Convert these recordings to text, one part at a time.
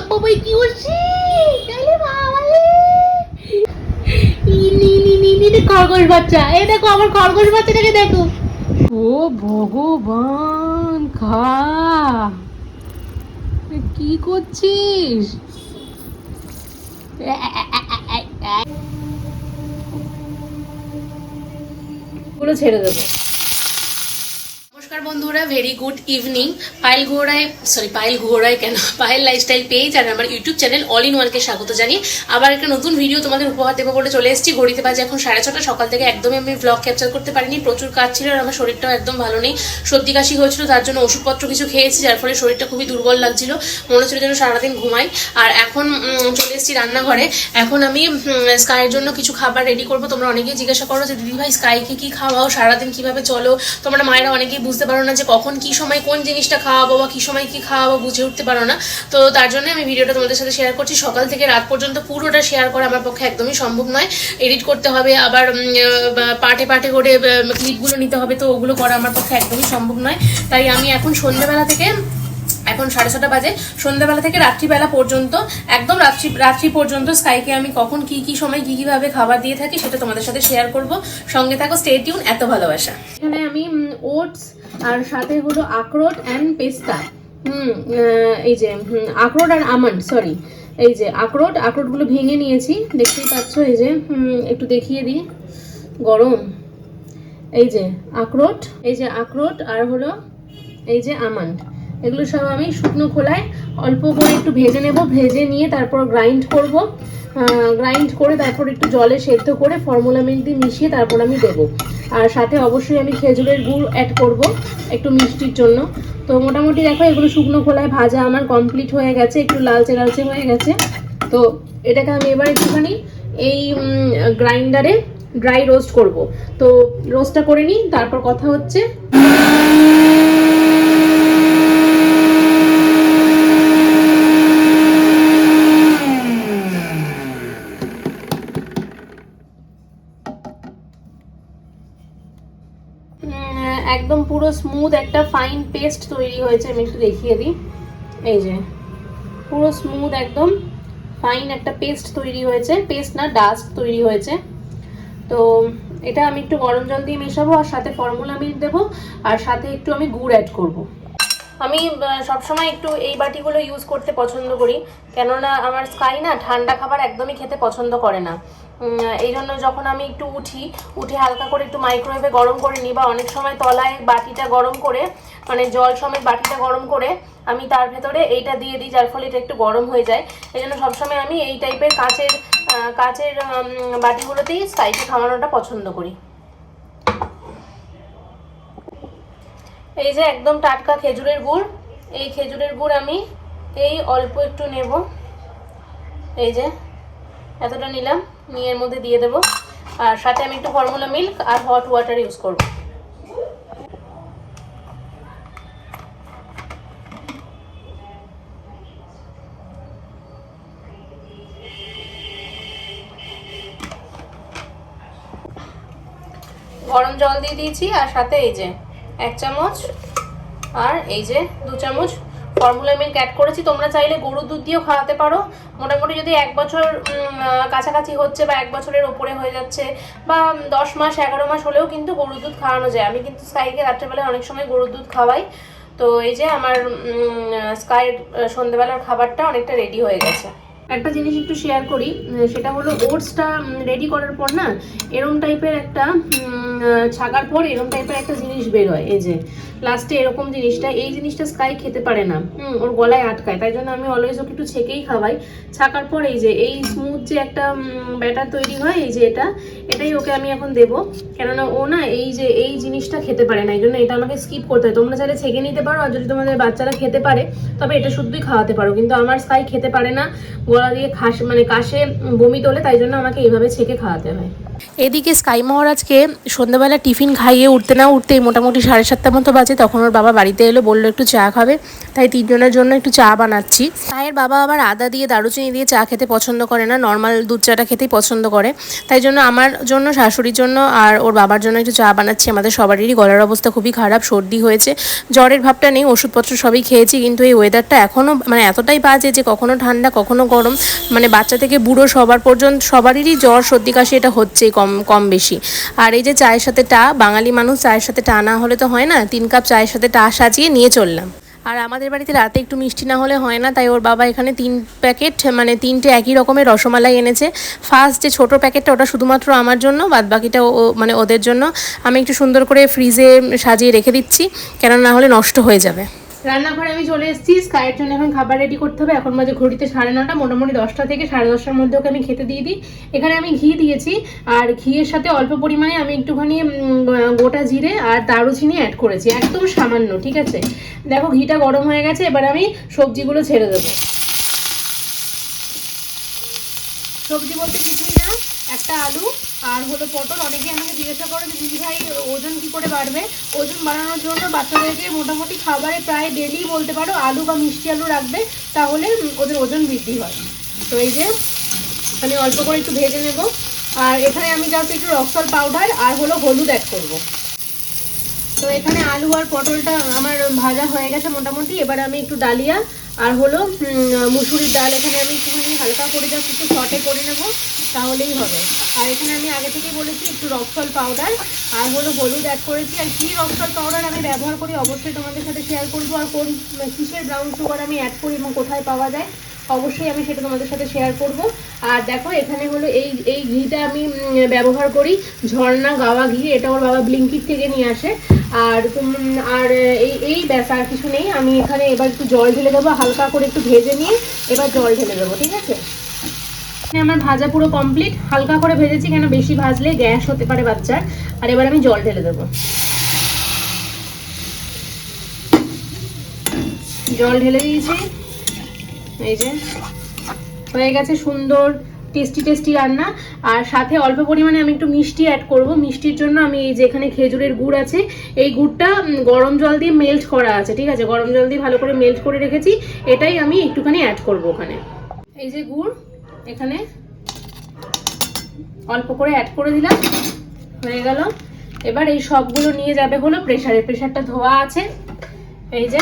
আব্বা ভাই, কি হচ্ছে? তাহলে বাবা রে। ইনি নি নি নি নি খরগোশ বাচ্চা। এই দেখো আমার খরগোশ বাচ্চাটাকে দেখো। ও ভগবান, খা। কি করছিস? পুরো ছেড়ে দেবো। বন্ধুরা ভেরি গুড ইভিনিং পায়েল ঘোড়ায় সরি পায়েল ঘোড়ায় কেন? পায়েল লাইফস্টাইল পেজ আর আমার ইউটিউব চ্যানেল অল ইন ওয়ানকে স্বাগত জানিয়ে আবার একটা নতুন ভিডিও তোমাদের উপহার দেবো বলে চলে এসেছি। ঘড়িতে বাজে এখন সাড়ে ছটা। সকাল থেকে একদমই আমি ব্লগ ক্যাপচার করতে পারিনি। প্রচুর কাজ ছিল আর আমার শরীরটাও একদম ভালো নেই। সর্দি কাশি হয়েছিল, তার জন্য ওষুধপত্র কিছু খেয়েছি, যার ফলে শরীরটা খুবই দুর্বল লাগছিল। মনে হচ্ছিল যেন সারাদিন ঘুমাই। আর এখন চলে এসেছি রান্নাঘরে। এখন আমি স্কাইয়ের জন্য কিছু খাবার রেডি করব। তোমরা অনেকেই জিজ্ঞাসা করো যে দিদি ভাই স্কাইকে কী খাওয়াও? সারাদিন কীভাবে চলো? তোমরা মায়েরা অনেকেই বুঝতে পারো না যে কখন কি সময় কোন জিনিসটা খাওয়াবো বা কি সময় কি খাওয়াবো বুঝে উঠতে পারো না। তো তার জন্য আমি ভিডিওটা তোমাদের সাথে শেয়ার করছি। সকাল থেকে রাত পর্যন্ত পুরোটা শেয়ার করা আমার পক্ষে একদমই সম্ভব নয়। এডিট করতে হবে, আবার পাটে পাটে করে ক্লিপগুলো নিতে হবে, তো ওগুলো করা আমার পক্ষে একদমই সম্ভব নয়। তাই আমি এখন সন্ধ্যেবেলা থেকে এখন সাড়ে ছটা বাজে। সন্ধ্যাবেলা থেকে রাত্রিবেলা পর্যন্ত, একদম রাত্রি রাত্রি পর্যন্ত স্কাইকে আমি কখন কি কি সময় কি কীভাবে খাবার দিয়ে থাকি সেটা তোমাদের সাথে শেয়ার করব। সঙ্গে থাকো স্টে টিউন এত ভালোবাসা। এখানে আমি ওটস আর সাথে হলো আখরোট অ্যান্ড পেস্তা হুম এই যে আখরোট আর আমন্ড সরি এই যে, আখরোট, আখরোটগুলো ভেঙে নিয়েছি। দেখতেই পাচ্ছ এই যে একটু দেখিয়ে দিই। গরম। এই যে, আখরোট, এই যে আখরোট আর হলো, এই যে আমন্ড এগুলো সব আমি শুকনো খোলায় অল্প করে একটু ভেজে নেব, ভেজে নিয়ে তারপর গ্রাইন্ড করব। গ্রাইন্ড করে তারপর একটু জলে সেদ্ধ করে ফর্মুলা মিল্ক দিয়ে মিশিয়ে তারপর আমি দেবো। আর সাথে অবশ্যই আমি খেজুরের গুড় অ্যাড করব একটু মিষ্টির জন্য। তো মোটামুটি দেখো এগুলো শুকনো খোলায় ভাজা আমার কমপ্লিট হয়ে গেছে, একটু লালচে লালচে হয়ে গেছে। তো এটাকে আমি এবার একটুখানি এই গ্রাইন্ডারে ড্রাই রোস্ট করব। তো রোস্টটা করে নিই, তারপর কথা হচ্ছে উম, একদম পুরো স্মুথ একটা ফাইন পেস্ট তৈরি হয়েছে, আমি একটু দেখিয়ে দিই। এই যে, পুরো স্মুথ একদম ফাইন একটা পেস্ট তৈরি হয়েছে পেস্ট না ডাস্ট তৈরি হয়েছে। তো এটা আমি একটু গরম জল দিয়ে মেশাবো আর সাথে ফর্মুলা মিল্ক দেবো, আর সাথে একটু আমি গুড় অ্যাড করব। আমি সবসময় একটু এই বাটিগুলো ইউজ করতে পছন্দ করি, কেননা আমার স্কাই না ঠান্ডা খাবার একদমই খেতে পছন্দ করে না। এই জন্য যখন আমি একটু উঠি, উঠে হালকা করে একটু মাইক্রোওয়েভে গরম করে নিই বা অনেক সময় তলায় বাটিটা গরম করে মানে জল সমেত বাটিটা গরম করে আমি তার ভেতরে এইটা দিয়ে দিই, যার ফলে এটা একটু গরম হয়ে যায়। এই জন্য সবসময় আমি এই টাইপের কাচের কাঁচের বাটিগুলোতেই স্কাইকে খাওয়ানোটা পছন্দ করি। এই যে একদম টাটকা খেজুরের গুড়, এই খেজুরের গুড় আমি এই অল্প একটু নেব। এই যে, এতটা নিলাম। নিয়ে এর মধ্যে দিয়ে দেবো। আর সাথে আমি একটু ফর্মুলা মিল্ক আর হট ওয়াটার ইউজ করব। গরম জল দিয়ে দিয়েছি, আর সাথে এই যে এক চামচ, আর এই যে দু চামচ ফর্মুলা মিল্ক অ্যাড করেছি, তোমরা চাইলে গরুর দুধ দিয়েও খাওয়াতে পারো। মোটামুটি যদি এক বছর কাছাকাছি হচ্ছে বা এক বছরের ওপরে হয়ে যাচ্ছে বা দশ মাস, এগারো মাস হলেও কিন্তু গরুর দুধ খাওয়ানো যায়। আমি কিন্তু স্কাইকে রাত্রেবেলায় অনেক সময় গরুর দুধ খাওয়াই। তো এই যে আমার স্কাইয়ের সন্ধ্যেবেলার খাবারটা অনেকটা রেডি হয়ে গেছে। একটা জিনিস একটু শেয়ার করি সেটা হলো ওটসটা রেডি করার পর না, এরম টাইপের একটা ছাকার পর এরম টাইপের একটা জিনিস বের হয় এই যে লাস্টে এরকম জিনিসটা, এই জিনিসটা স্কাই খেতে পারে না। হুম, ওর গলায় আটকায়। তাই জন্য আমি অলওয়েজ ওকে একটু ছেঁকেই খাওয়াই। ছাকার পর এই যে, এই স্মুথ যে একটা ব্যাটার তৈরি হয়, এই যে এটা, এটাই ওকে আমি এখন দেবো। কেননা ও না এই যে, এই জিনিসটা খেতে পারে না। এই জন্য এটা আমাকে স্কিপ করতে হয়। তোমরা চাইলে ছেঁকে নিতে পারো, আর যদি তোমাদের বাচ্চারা খেতে পারে, তবে এটা শুধুই খাওয়াতে পারো। কিন্তু আমার স্কাই খেতে পারে না, গলা দিয়ে খাস মানে কাশে বমি তোলে, তাই জন্য আমাকে এইভাবে ছেঁকে খাওয়াতে হয়। এদিকে স্কাই মহারাজকে সন্ধ্যাবেলা টিফিন খাইয়ে উঠতে না উঠতেই মোটামুটি সাড়ে সাতটা মতো বাজে, তখন ওর বাবা বাড়িতে এলো, বলল একটু চা খাবে। তাই তিনজনের জন্য একটু চা বানাচ্ছি। স্কাইয়ের বাবা আবার আদা দিয়ে দারুচিনি দিয়ে চা খেতে পছন্দ করে না, নর্মাল দুধ চাটা খেতেই পছন্দ করে। তাই জন্য আমার জন্য, শাশুড়ির জন্য আর ওর বাবার জন্য একটু চা বানাচ্ছি। আমাদের সবারই গলার অবস্থা খুবই খারাপ, সর্দি হয়েছে। জ্বরের ভাবটা নেই, ওষুধপত্র সবই খেয়েছি, কিন্তু এই ওয়েদারটা এখনও মানে এতটাই বাজে যে কখনো ঠান্ডা, কখনো গরম। মানে বাচ্চা থেকে বুড়ো সবার পর্যন্ত সবারই জ্বর, সর্দি, কাশি এটা হচ্ছেই কম কম বেশি। আর এই যে চায়ের সাথে টা, বাঙালি মানুষ চায়ের সাথে টা না হলে তো হয় না। তিন কাপ চায়ের সাথে টা সাজিয়ে নিয়ে চললাম। আর আমাদের বাড়িতে রাতে একটু মিষ্টি না হলে হয় না, তাই ওর বাবা এখানে তিন প্যাকেট মানে তিনটে একই রকমের রসমালাই এনেছে। ফার্স্ট যে ছোটো প্যাকেটটা ওটা শুধুমাত্র আমার জন্য বাদ বাকিটা ও মানে ওদের জন্য। আমি একটু সুন্দর করে ফ্রিজে সাজিয়ে রেখে দিচ্ছি কেন না হলে নষ্ট হয়ে যাবে। রান্নাঘরে আমি চলে এসেছি, স্কাইয়ের জন্য এখন খাবার রেডি করতে হবে। এখন মাঝে ঘড়িতে সাড়ে নটা, মোটামুটি দশটা থেকে সাড়ে দশটার মধ্যে ওকে আমি খেতে দিয়ে দিই। এখানে আমি ঘি দিয়েছি, আর ঘিয়ের সাথে অল্প পরিমাণে আমি একটুখানি গোটা জিরে আর দারুচিনি অ্যাড করেছি, একদম সামান্য, ঠিক আছে? দেখো ঘিটা গরম হয়ে গেছে, এবার আমি সবজিগুলো ছেড়ে দেবো। সবজি বলতে কিছুই না একটা আলু, আর হলো পটল অনেকে আমাকে জিজ্ঞাসা করে যে, দিদি ভাই, ওজন কি করে বাড়বে? ওজন বাড়ানোর জন্য বাচ্চাদেরকে মোটামুটি খাবারে প্রায় ডেলি বলতে পারো, আলু বা মিষ্টি আলু রাখবে, তাহলে ওদের ওজন বৃদ্ধি হয়। তো এই যে, আমি অল্প করে একটু ভেজে নেব। আর এখানে আমি জাস্ট একটু রক্সল পাউডার আর হলো হলুদ অ্যাড করব। তো এখানে আলু আর পটলটা আমার ভাজা হয়ে গেছে মোটামুটি। এবার আমি একটু ডালিয়া আর হলো মুসুরির ডাল এখানে আমি একটুখানি হালকা করে যা একটু শর্টে করে নেব, তাহলেই হবে। আর এখানে আমি আগে থেকে বলেছি একটু রক্সল পাউডার আর হলো হলুদ অ্যাড করেছি। আর কী রক্সল পাউডার আমি ব্যবহার করি, অবশ্যই তোমাদের সাথে শেয়ার করব। আর কোন কিসের ব্রাউন সুগার আমি অ্যাড করি এবং কোথায় পাওয়া যায় অবশ্যই আমি সেটা তোমাদের সাথে শেয়ার করব। আর দেখো, এখানে হলো এই এই ঘিটা আমি ব্যবহার করি। ঝর্ণা, গাওয়া ঘি, এটা ওর বাবা ব্লিঙ্কিট থেকে নিয়ে আসে। আর আর এই এই ব্যাস, আর কিছু নেই। আমি এখানে এবার একটু জল ঢেলে দেবো, হালকা করে একটু ভেজে নিয়ে এবার জল ঢেলে দেবো, ঠিক আছে? এখানে আমার ভাজা পুরো কমপ্লিট হালকা করে ভেজেছি, কেন বেশি ভাজলে গ্যাস হতে পারে বাচ্চার। আর এবার আমি জল ঢেলে দেবো। জল ঢেলে দিয়েছি। এই যে, হয়ে গেছে সুন্দর টেস্টি টেস্টি রান্না। আর সাথে অল্প পরিমাণে আমি একটু মিষ্টি অ্যাড করব। মিষ্টির জন্য আমি এই যে এখানে খেজুরের গুড় আছে, এই গুড়টা গরম জল দিয়ে মেল্ট করা আছে, ঠিক আছে? গরম জল দিয়ে ভালো করে মেল্ট করে রেখেছি। এটাই আমি একটুখানি অ্যাড করব ওখানে। এই যে গুড়, এখানে অল্প করে অ্যাড করে দিলাম। হয়ে গেল। এবার এই সবগুলো নিয়ে যাবে হলো প্রেসারে প্রেশারটা ধোয়া আছে। এই যে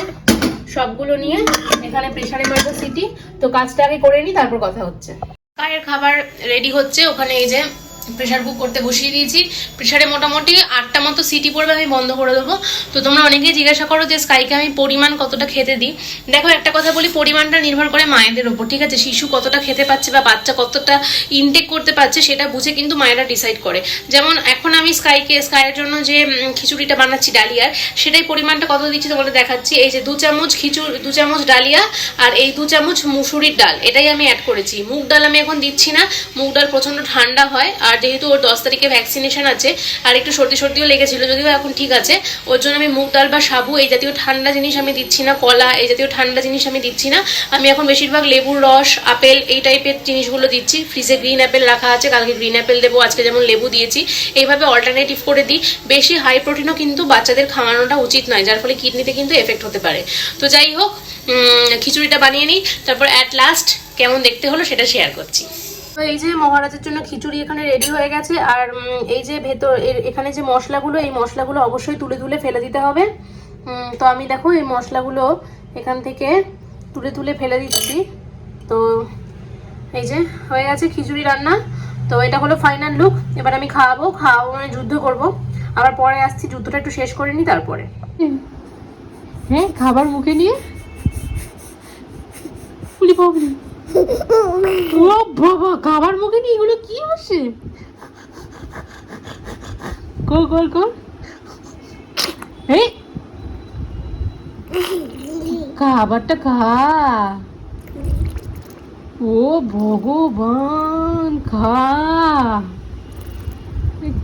সবগুলো নিয়ে এখানে প্রেশারে মারবো সিটি তো কাজটা আগে করে নিই তারপর কথা হচ্ছে। কায়ের খাবার রেডি হচ্ছে, ওখানে এই যে প্রেশার কুক করতে বসিয়ে দিয়েছি। প্রেশারে মোটামুটি আটটা মতো সিটি পড়বে, আমি বন্ধ করে দেবো। তো তোমরা অনেকেই জিজ্ঞাসা করো যে স্কাইকে আমি পরিমাণ কতটা খেতে দিই? দেখো, একটা কথা বলি, পরিমাণটা নির্ভর করে মায়েদের ওপর, ঠিক আছে? শিশু কতটা খেতে পাচ্ছে বা বাচ্চা কতটা ইনটেক করতে পারছে, সেটা বুঝে কিন্তু মায়েরা ডিসাইড করে। যেমন, এখন আমি স্কাইকে স্কাইয়ের জন্য যে খিচুড়িটা বানাচ্ছি ডালিয়ার সেটাই পরিমাণটা কত দিচ্ছি তোমাদের দেখাচ্ছি। এই যে, দু চামচ খিচুড়ি, দু চামচ ডালিয়া আর এই দু চামচ মুসুরির ডাল, এটাই আমি অ্যাড করেছি। মুগ ডাল আমি এখন দিচ্ছি না। মুগ ডাল প্রচণ্ড ঠান্ডা হয় আর যেহেতু ওর দশ তারিখে ভ্যাকসিনেশন আছে, আর একটু সর্দি সর্দিও লেগেছিল, যদিও এখন ঠিক আছে, ওর জন্য আমি মুগ ডাল বা সাবু, এই জাতীয় ঠান্ডা জিনিস আমি দিচ্ছি না, কলা, এই জাতীয় ঠান্ডা জিনিস আমি দিচ্ছি না। আমি এখন বেশিরভাগ লেবুর রস, আপেল, এই টাইপের জিনিসগুলো দিচ্ছি। ফ্রিজে গ্রিন অ্যাপেল রাখা আছে, কালকে গ্রিন অ্যাপেল দেবো, আজকে যেমন লেবু দিয়েছি, এইভাবে অল্টারনেটিভ করে দিই। বেশি হাই প্রোটিনও কিন্তু বাচ্চাদের খাওয়ানোটা উচিত নয়, যার ফলে কিডনিতে কিন্তু এফেক্ট হতে পারে। তো যাই হোক খিচুড়িটা বানিয়ে নিই, তারপর অ্যাট লাস্ট কেমন দেখতে হলো সেটা শেয়ার করছি। তো এই যে মহারাজের জন্য খিচুড়ি এখানে রেডি হয়ে গেছে, আর এই যে ভেতর এখানে যে মশলাগুলো, এই মশলাগুলো অবশ্যই তুলে তুলে ফেলে দিতে হবে। তো আমি দেখো এই মশলাগুলো এখান থেকে তুলে তুলে ফেলে দিচ্ছি। তো এই যে হয়ে গেছে খিচুড়ি রান্না। তো এটা হলো ফাইনাল লুক এবার আমি খাওয়াবো খাওয়াবো মানে যুদ্ধ করব। আবার পরে আসছি, যুদ্ধটা একটু শেষ করে নিই তারপরে। হ্যাঁ খাবার মুখে নিয়ে? পুলি পাবলি। ও বাবা মুখে নিয়ে এগুলো কি হচ্ছে? কর কর কর এই। খাবারটা খা ও ভগবান, খা।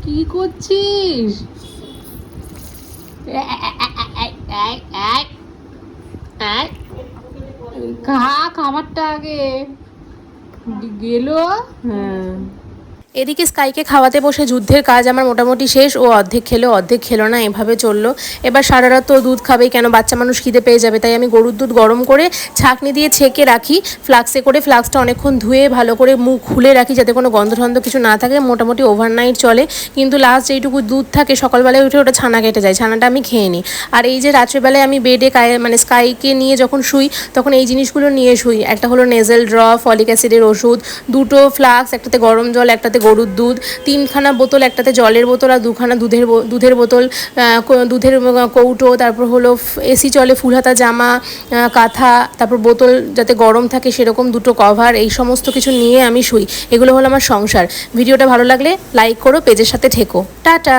কি করছিস? খা খাবারটা আগে গেল? হ্যাঁ। এদিকে স্কাইকে খাওয়াতে বসে যুদ্ধের কাজ আমার মোটামুটি শেষ। ও অর্ধেক খেলো অর্ধেক খেলো না, এভাবে চলল। এবার সারা রাত তো দুধ খাবেই কেন বাচ্চা মানুষ খিদে পেয়ে যাবে? তাই আমি গরুর দুধ গরম করে ছাঁকনি দিয়ে ছেঁকে রাখি, ফ্লাক্সে করে ফ্লাক্সটা অনেকক্ষণ ধুয়ে ভালো করে মুখ খুলে রাখি যাতে কোনো গন্ধ কিছু না থাকে, মোটামুটি ওভারনাইট চলে। কিন্তু লাস্ট যেইটুকু দুধ থাকে, সকালবেলায় উঠে ওটা ছানা কেটে যায়, ছানাটা আমি খেয়ে নিই। আর এই যে রাত্রেবেলায় আমি বেডে মানে স্কাইকে নিয়ে যখন শুই, তখন এই জিনিসগুলো নিয়ে শুই। একটা হলো নেজেল ড্রপ ফলিক অ্যাসিডের ওষুধ, দুটো ফ্লাক্স একটাতে গরম জল, একটাতে গরুর দুধ, তিনখানা বোতল, একটাতে জলের বোতল আর দুখানা দুধের দুধের বোতল দুধের কৌটো, তারপর হলো এসি চলে ফুল হাতা জামা কাঁথা, তারপর বোতল যাতে গরম থাকে সেরকম দুটো কভার এই সমস্ত কিছু নিয়ে আমি শুই। এগুলো হলো আমার সংসার। ভিডিওটা ভালো লাগলে লাইক করো, পেজের সাথে ঠেকো টাটা!